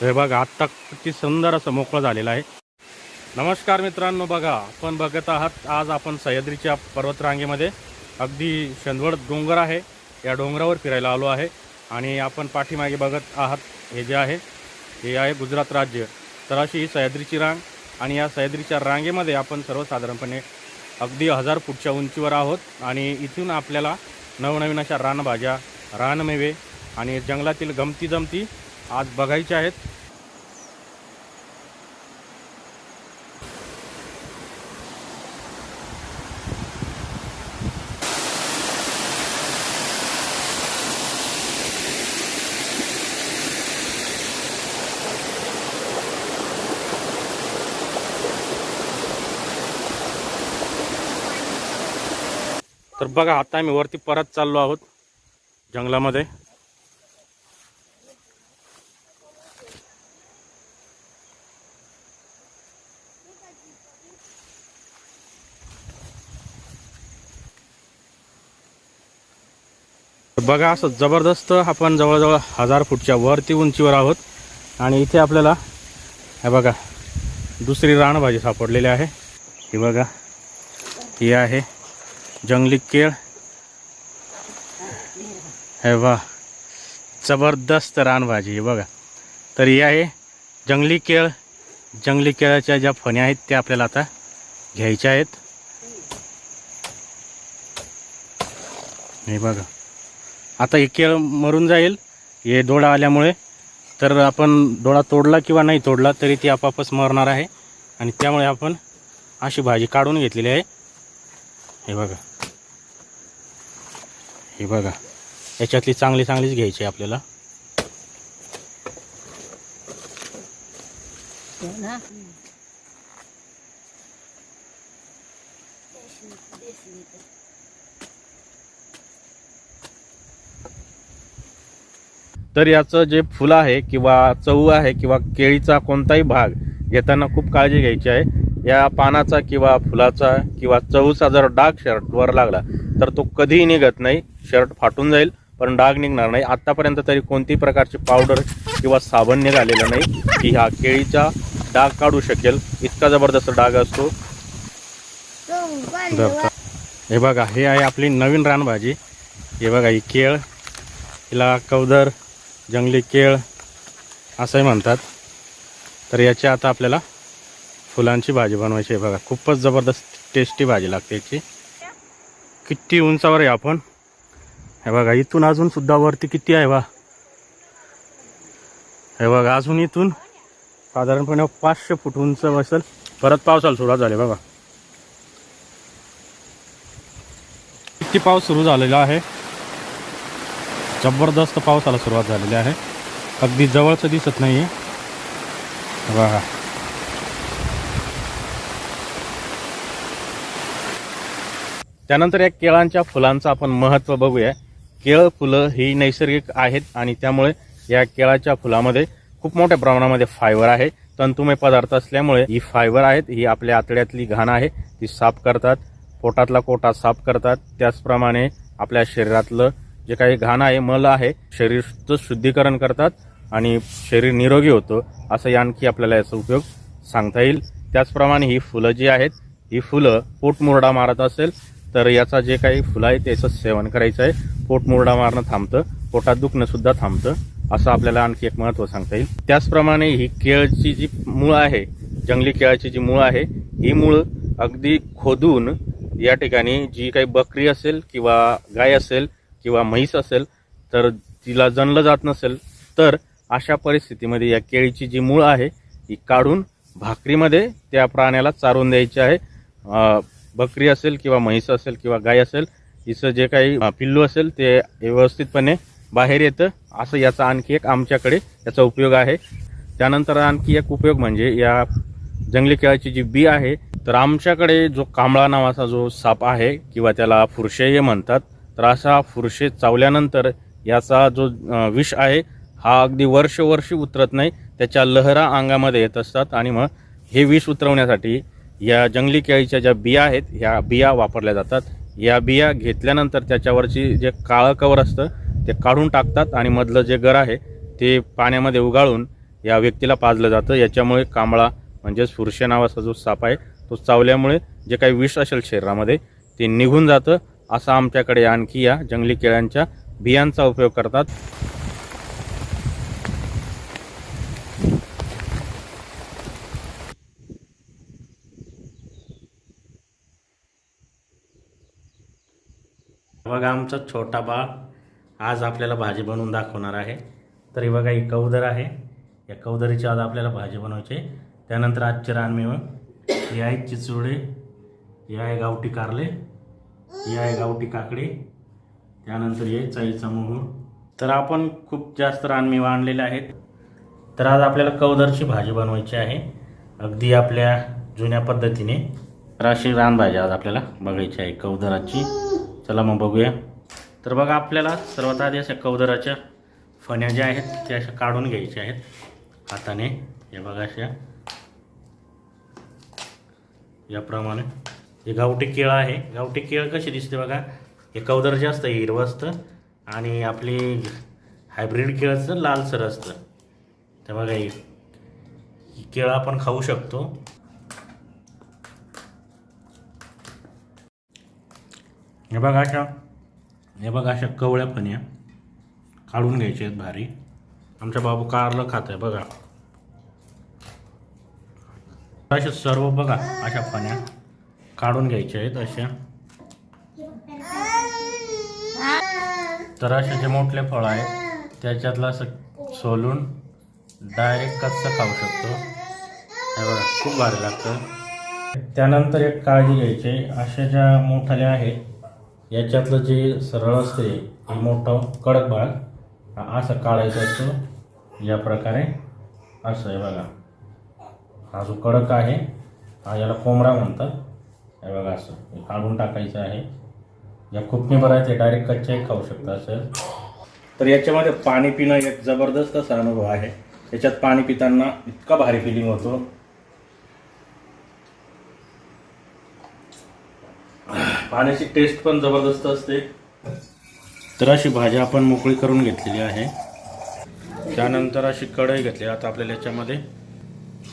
हे बघा आत्ता किती सुंदर असं मोकळं झालेलं आहे. नमस्कार मित्रांनो बघा आपण बघत आहात आज आपण सह्याद्रीच्या पर्वतरांगेमध्ये. अगदी शंदवड डोंगर आहे या डोंगरावर फिरायला आलो आहे आणि आपण पाठीमागे बघत आहात हे जे आहे हे आहे गुजरात राज्य. तर अशी ही सह्याद्रीची रांग आणि या सह्याद्रीच्या रांगेमध्ये आपण सर्वसाधारणपणे अगदी हजार फूटच्या उंचीवर आहोत आणि इथून आपल्याला नवनवीन अशा रानभाज्या रानमेवे आणि जंगलातील गमती जमती आज बघायचे आहेत. तर बघा आता आम्ही वरती परत चाललो आहोत जंगलामध्ये. बघा असं जबरदस्त आपण जवळजवळ हजार फूटच्या वरती उंचीवर आहोत. आणि इथे आपल्याला हे बघा दुसरी रानभाजी सापडलेली आहे. ही बघा ही आहे जंगली केळ. हे वा जबरदस्त रानभाजी ही बघा. तर ही आहे जंगली केळ. जंगली केळाच्या ज्या फण्या आहेत त्या आपल्याला आता घ्यायच्या आहेत. हे बघा आता हे केळ मरून जाईल. हे डोळा आल्यामुळे. तर आपण डोळा तोडला किंवा नाही तोडला तरी ती आपापच मरणार आहे. आणि त्यामुळे आपण अशी भाजी काढून घेतलेली आहे. हे बघा. हे बघा. याच्यातली चांगली चांगलीच घ्यायची आहे आपल्याला. तर याचं जे फुलं आहे किंवा चव आहे किंवा केळीचा कोणताही भाग घेताना खूप काळजी घ्यायची आहे. या पानाचा किंवा फुलाचा किंवा चवचा जर डाग शर्टवर लागला तर तो कधीही निघत नाही. शर्ट फाटून जाईल पण डाग निघणार नाही. आत्तापर्यंत तरी कोणतीही प्रकारची पावडर किंवा साबण निघालेलं नाही की हा केळीचा डाग काढू शकेल. इतका जबरदस्त डाग असतो. हे बघा हे आहे आपली नवीन रानभाजी. हे बघा ही केळ हिला कवदर जंगली केळ असंही म्हणतात. तर याची आता आपल्याला फुलांची भाजी बनवायची आहे बघा. खूपच जबरदस्त टेस्टी भाजी लागते याची. किती उंचावर आहे आपण? हे बघा इथून अजून सुद्धा वरती किती आहे बा? हे बघा अजून इथून साधारणपणे पाचशे फूट उंच बसेल परत पावसाला सुरुवात झाली बघा. किती पाऊस सुरू झालेला आहे? जबरदस्त पावसाला सुरुवात झालेली आहे. अगदी जवळचं दिसत नाही आहे बघा. त्यानंतर या केळांच्या फुलांचं आपण महत्त्व बघूया. केळ फुलं ही नैसर्गिक आहेत आणि त्यामुळे या केळाच्या फुलामध्ये खूप मोठ्या प्रमाणामध्ये फायबर आहे. तंतुमय पदार्थ असल्यामुळे ही फायबर आहेत ही आपल्या आतड्यातली घाण आहे. ती साफ करतात पोटातला कोटा साफ करतात. त्याचप्रमाणे आपल्या शरीरातलं जे काही घाण आहे मल आहे शरीरचं शुद्धीकरण करतात आणि शरीर निरोगी होतं असं आणखी आपल्याला याचा उपयोग सांगता येईल. त्याचप्रमाणे ही फुलं जी आहेत ही फुलं पोटमुरडा मारत असेल तर याचा जे काही फुलं आहे त्याचं सेवन करायचं आहे. पोटमुरडा मारणं थांबतं पोटात दुखणंसुद्धा थांबतं असं आपल्याला आणखी एक महत्त्व सांगता येईल. त्याचप्रमाणे ही केळची जी मूळ आहे जंगली केळाची जी मूळ आहे ही मूळ अगदी खोदून या ठिकाणी जी काही बकरी असेल किंवा गाय असेल किंवा म्हैस असेल तर तिला जणलं जात नसेल तर अशा परिस्थितीमध्ये या केळीची जी मूळ आहे ती काढून भाकरीमध्ये त्या प्राण्याला चारून द्यायची आहे. बकरी असेल किंवा म्हैस असेल किंवा गाय असेल हिचं जे काही पिल्लू असेल ते व्यवस्थितपणे बाहेर येतं. असं याचा आणखी एक आमच्याकडे याचा उपयोग आहे. त्यानंतर आणखी एक उपयोग म्हणजे या जंगली केळाची जी बी आहे तर आमच्याकडे जो कांबळा नावाचा जो साप आहे किंवा त्याला फुरशेय म्हणतात तर असा फुरशे चावल्यानंतर याचा जो विष आहे हा अगदी वर्षवर्षी उतरत नाही. त्याच्या लहरा अंगामध्ये येत असतात आणि मग हे विष उतरवण्यासाठी या जंगली केळीच्या ज्या बिया आहेत ह्या बिया वापरल्या जातात. या बिया घेतल्यानंतर त्याच्यावरची जे काळं कवर असतं ते काढून टाकतात आणि मधलं जे गर आहे ते पाण्यामध्ये उगाळून या व्यक्तीला पाजलं जातं. याच्यामुळे कांबळा म्हणजेच फुरशे नावाचा जो साप आहे तो चावल्यामुळे जे काही विष असेल शरीरामध्ये ते निघून जातं. असा आमच्याकडे आणखी या जंगली केळ्यांच्या बियांचा उपयोग करतात. बघा आमचा छोटा बाळ आज आपल्याला भाजी बनवून दाखवणार आहे. तरी बघा ही कौदर आहे. या कौदरीची आज आपल्याला भाजी बनवायची. आहे. त्यानंतर आजचे रानमेव हे आहे चिचुडे हे आहे गावठी कारले. हे आहे गावठी काकडे. त्यानंतर हे चाईचा मोहूर तर आपण खूप जास्त रानमेवा आणलेले आहेत. तर आज आपल्याला कौदरची भाजी बनवायची आहे. अगदी आपल्या जुन्या पद्धतीने. तर अशी रानभाजी आज आपल्याला बघायची आहे कौदराची चला मग बघूया. तर बघा आपल्याला सर्वात आधी अशा कौदराच्या फण्या ज्या आहेत त्या अशा काढून घ्यायच्या आहेत. हाताने. हे बघा अशा. याप्रमाणे. हे गावठी केळं आहे. गावठी केळं कशी दिसते बघा? हे कौदर जास्त असतं हिरवं असतं आणि आपली हायब्रिड केळचं लालसर असतं. तर बघा ही केळं आपण खाऊ शकतो. हे बघा अशा हे बघा अशा कवळ्या फण्या काढून घ्यायच्या आहेत भारी. आमच्या बाबू कारलं खात आहे बघा. अशा सर्व बघा अशा पण्या काढून घ्यायच्या आहेत अशा तर असे जे मोठले फळ आहेत त्याच्यातलं असं सोलून डायरेक्ट कच्चं खाऊ शकतो. हे बघा खूप भारी लागतं. त्यानंतर एक काळजी घ्यायची. अशा ज्या मोठाल्या आहेत याच्यातलं जे सरळ असते हे मोठं कडक भाग असं काढायचं असतो. या प्रकारे असं आहे बघा. हा जो कडक आहे हा याला कोंबडा म्हणतात. हे बघा असं. काढून टाकायचं आहे. या खूप बरं आहे. ते डायरेक्ट कच्चाही खाऊ शकता सर तर याच्यामध्ये पाणी पिणं एक जबरदस्त असा अनुभव आहे. याच्यात पाणी पिताना इतका भारी फिलिंग होतो. पाण्याची टेस्ट पण जबरदस्त असते. तर अशी भाजी आपण मोकळी करून घेतलेली आहे. त्यानंतर अशी कढई घेतली. आता आपल्याला याच्यामध्ये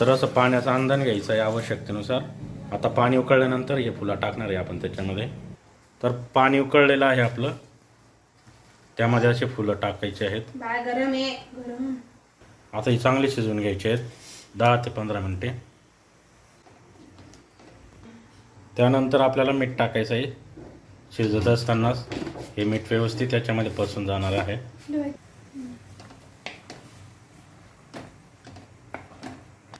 तर असं पाण्याचा अंदाज घ्यायचा आहे आवश्यकतेनुसार. आता पाणी उकळल्यानंतर हे फुलं टाकणार आहे आपण त्याच्यामध्ये. तर पाणी उकळलेलं आहे आपलं. त्यामध्ये असे फुलं टाकायचे आहेत. बाळ गरम आहे गरम. आता ही चांगली शिजवून घ्यायची आहेत. दहा ते पंधरा मिनटे. त्यानंतर आपल्याला मीठ टाकायचं आहे. शिजत असतानाच हे मीठ व्यवस्थित त्याच्यामध्ये पसून जाणार आहे.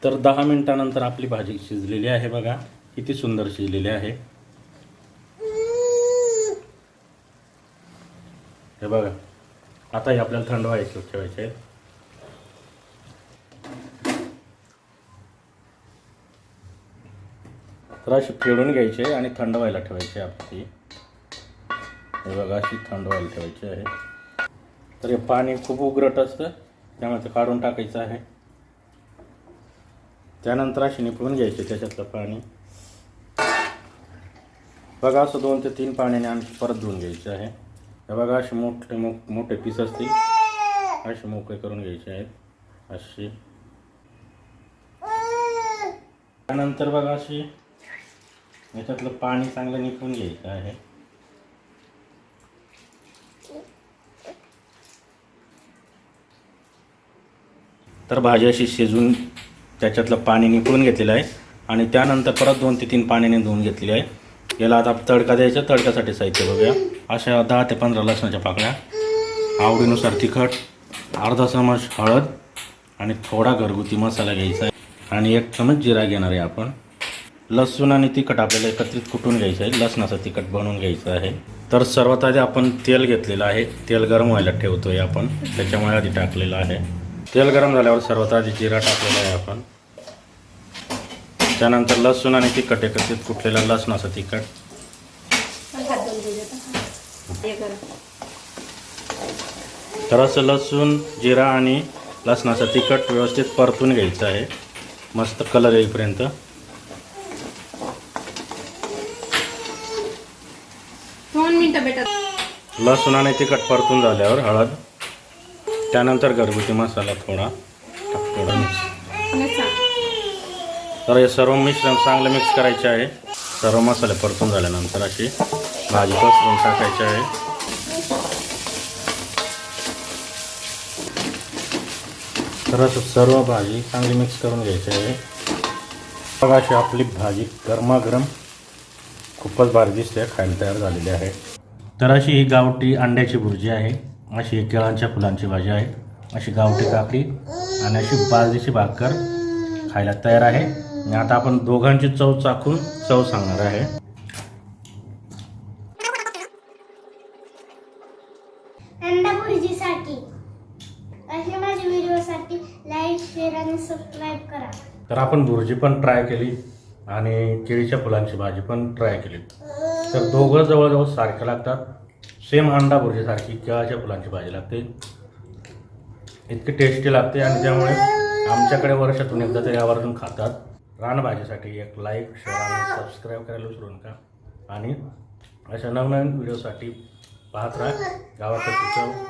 तर दहा मिनटानंतर आपली भाजी शिजलेली आहे बघा. किती सुंदर शिजलेली आहे. हे बघा. आता हे आपल्याला थंड व्हायचं ठेवायचे आहेत तर अशी फिरून घ्यायचे आणि थंड व्हायला ठेवायची आपली. हे बघा अशी थंड व्हायला ठेवायची आहे. तर हे पाणी खूप उग्रट असतं त्यामुळे ते काढून टाकायचं आहे. त्यानंतर अशी निपळून घ्यायची त्याच्यातलं पाणी. बघा असं दोन ते तीन पाण्याने आणखी परत धुवून घ्यायचं आहे. हे बघा असे मोठे मो मोठे पीस असतील. असे मोकळे करून घ्यायचे आहेत. असे त्यानंतर बघा अशी याच्यातलं पाणी चांगलं निपळून घ्यायचं आहे. तर भाजी अशी शिजून त्याच्यातलं पाणी निपळून घेतलेलं आहे. आणि त्यानंतर परत दोन ते तीन पाण्याने धुवून घेतलेली आहे. याला आता तडका द्यायचा तडक्यासाठी साहित्य बघूया. अशा दहा ते पंधरा लसणाच्या पाकळ्या. आवडीनुसार तिखट अर्धा चमच हळद आणि थोडा घरगुती मसाला घ्यायचा आहे. आणि एक चमच जिरा घेणार आहे आपण. लसूण आणि तिखट आपल्याला एकत्रित कुटून घ्यायचं आहे. लसणाचं तिखट बनवून घ्यायचं आहे. तर सर्वात आधी आपण तेल घेतलेलं आहे. तेल गरम व्हायला ठेवतो आहे आपण. त्याच्यामुळे आधी टाकलेलं आहे. तेल गरम झाल्यावर सर्वात आधी जिरा टाकलेला आहे आपण. त्यानंतर लसूण आणि तिखट एकत्रित कुटलेलं लसणाचं तिखट. तर असं लसूण जिरा आणि लसणाचं तिखट व्यवस्थित परतून घ्यायचं आहे. मस्त कलर येईपर्यंत. दोन मिनिटं भेटत लसूण आणि तिखट परतून झाल्यावर हळद. त्यानंतर घरगुती मसाला थोडा थोडा मिक्स. तर हे सर्व मिश्रण चांगलं मिक्स करायचे आहे. सर्व मसाले परतून झाल्यानंतर अशी भाजी पसरून टाकायची आहे. तर असं सर्व भाजी चांगली मिक्स करून घ्यायची आहे. बघा अशी आपली भाजी गरमागरम खूपच भारी दिसते खायला तयार झालेली आहे. तर अशी ही गावठी अंड्याची भुर्जी आहे. अशी केळांच्या फुलांची भाजी आहे. अशी गावठी काकडी आणि अशी बाजरीची भाकर खायला तयार आहे. आणि आता आपण दोघांची चव चाखून चव सांगणार आहे. अंडा भुर्जीसाठी असे माझ्या व्हिडिओसाठी लाईक शेअर आणि सबस्क्राईब करा. तर आपण भुर्जी पण ट्राय केली आणि केळीच्या फुलांची भाजी पण ट्राय केली. तर दोघं जवळजवळ सारख्या लागतात. सेम अंडा भुर्जीसारखी केळाच्या फुलांची भाजी लागते. इतकी टेस्टी लागते आणि त्यामुळे आमच्याकडे वर्षातून एकदा तरी आवर्जून खातात. रानभाजीसाठी एक लाईक शेअर आणि सबस्क्राईब करायला विसरू नका. आणि अशा नवनवीन व्हिडिओसाठी पाहत राहा. गावाकडची चव